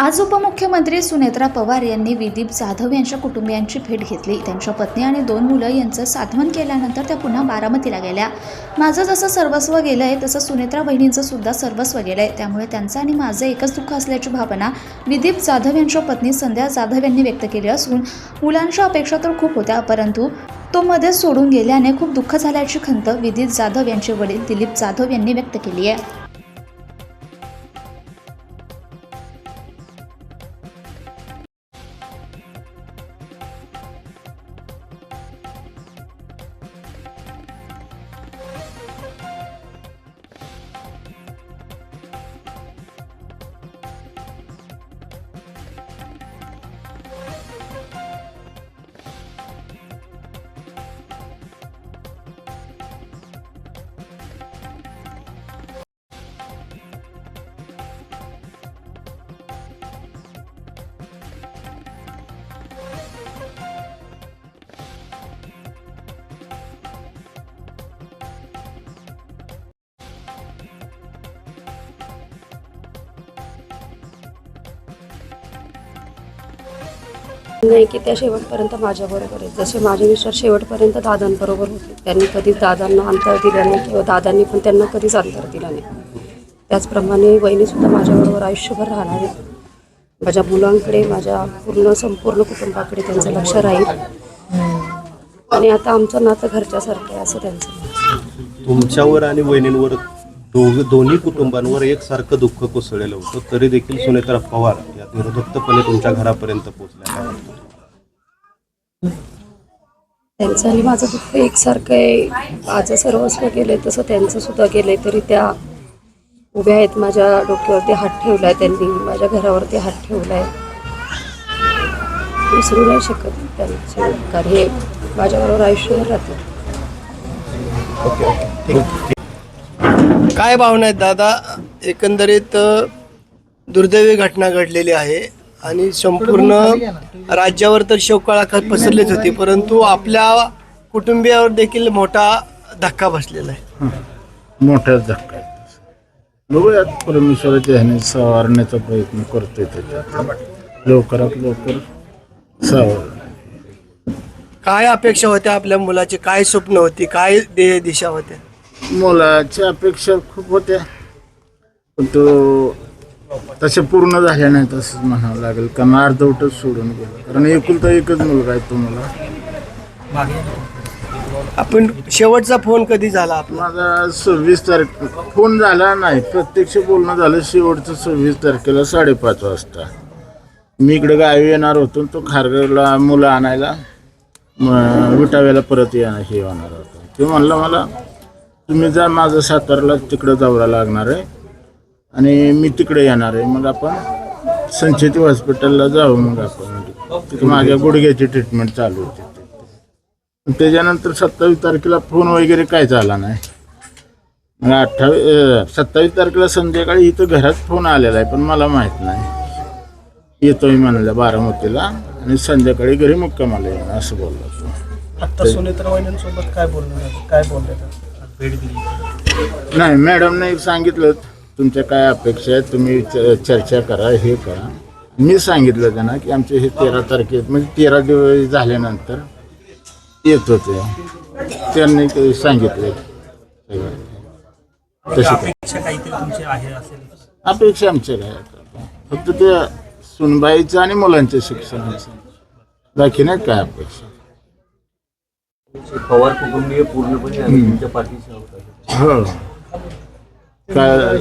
आज उपमुख्यमंत्री सुनेत्रा पवार यांनी विदीप जाधव यांच्या कुटुंबियांची भेट घेतली. त्यांच्या पत्नी आणि दोन मुलं यांचं साधवण केल्यानंतर त्या पुन्हा बारामतीला गेल्या. माझं जसं सर्वस्व गेलं आहे तसं सुनेत्रा बहिणींचं सुद्धा सर्वस्व गेलं आहे त्यामुळे त्यांचं आणि माझं एकच दुःख असल्याची भावना विदीप जाधव यांच्या पत्नी संध्या जाधव यांनी व्यक्त केली असून मुलांच्या अपेक्षा तर खूप होत्या परंतु तो मध्येच सोडून गेल्याने खूप दुःख झाल्याची खंत विदीप जाधव यांचे वडील दिलीप जाधव यांनी व्यक्त केली आहे. नाही की त्या शेवटपर्यंत माझ्याबरोबर आहेत. जसे माझे विचार शेवटपर्यंत दादांबरोबर होते. त्यांनी कधीच दादांना अंतर दिलं नाही किंवा दादांनी पण त्यांना कधीच अंतर दिलं नाही. त्याचप्रमाणे वहिनीसुद्धा माझ्याबरोबर आयुष्यभर राहणार आहे माझ्या मुलांकडे माझ्या पूर्ण संपूर्ण कुटुंबाकडे त्यांचं लक्ष राहील. आणि आता आमचं नातं घरच्यासारखं आहे असं त्यांचं तुमच्यावर आणि वहिनींवर दोघ दोन्ही कुटुंबांवर एकसारखं दुःख कोसळलेलं होतं. तरी देखील सुनेत्रा पवार या निर्धक्तपणे तुमच्या घरापर्यंत पोहोचल्या. काय वाटतं त्यांचं आणि माझं दुःख एकसारखं आहे. माझं सर्वस्व आहे तसं त्यांचं सुद्धा गेलंय तरी त्या उभ्या आहेत माझ्या डोक्यावरती हात ठेवलाय त्यांनी माझ्या घरावरती हात ठेवलाय. विसरू नाही शकत त्यांचे उपकार. हे माझ्याबरोबर आयुष्यभर राहते काय भावना आहेत दादा? एकंदरीत दुर्दैवी घटना घडलेली आहे. आणि संपूर्ण राज्यावर तर शोककळा पसरलीच होती परंतु आपल्या कुटुंबियावर देखील मोठा धक्का बसलेला आहे. मोठाच धक्का आहे. बघूयात परमेश्वराच्या ह्याने सावरण्याचा प्रयत्न करतोय त्याच्यात. लवकरात लवकर सावर काय अपेक्षा होत्या आपल्या मुलाची? काय स्वप्न होती? काय ध्येय दिशा होत्या? मुलाच्या अपेक्षा खूप होत्या. पण तो तसे पूर्ण झाल्या नाही तसंच म्हणावं लागेल. कारण अर्धवटच सोडून गेला. कारण एकुलता एकच मुलगा आहे तो मला आपण शेवटचा फोन कधी झाला आपला? माझा सव्वीस तारीख फोन झाला नाही. प्रत्यक्ष बोलणं झालं शेवटचं सव्वीस तारखेला साडेपाच वाजता. मी इकडे गावी येणार होतो तो खारघरला मुलं आणायला म- विटाव्याला परत येणार हे होणार होतं. ते म्हणलं मला तुम्ही जा माझं सातारला तिकडं जावं लागणार आहे. आणि मी तिकडे येणार आहे. मग आपण संचेती हॉस्पिटलला जाऊ मग आपण. तिथे माझ्या गुडघ्याची ट्रीटमेंट चालू होती. त्याच्यानंतर सत्तावीस तारखेला फोन वगैरे काय झाला नाही. मग अठ्ठावीस सत्तावीस तारखेला संध्याकाळी इथं घरात फोन आलेला आहे पण मला माहीत नाही. येतोय म्हणलं बारामतीला आणि संध्याकाळी घरी मुक्कामाला येणार असं बोललो तो. आता सुनेत्र वहिनींसोबत काय बोलणं काय बोलले भेट दिली. नाही मॅडमने सांगितलं. तुमच्या काय अपेक्षा आहेत? तुम्ही च- चर्चा करा हे करा. मी सांगितलं त्यांना की आमचे हे तेरा तारखेत म्हणजे तेरा दिवस झाल्यानंतर येत होते त्यांनी ते सांगितले. तशी अपेक्षा काहीतरी तुमची आहे असेल. अपेक्षा आमच्या काय? फक्त ते सुनबाईचं आणि मुलांच्या शिक्षणाचं. बाकी नाही काय अपेक्षा. पवार कुटुंबीय पूर्णपणे आम्ही तुमच्या पाठीशी आहोत. हो. काय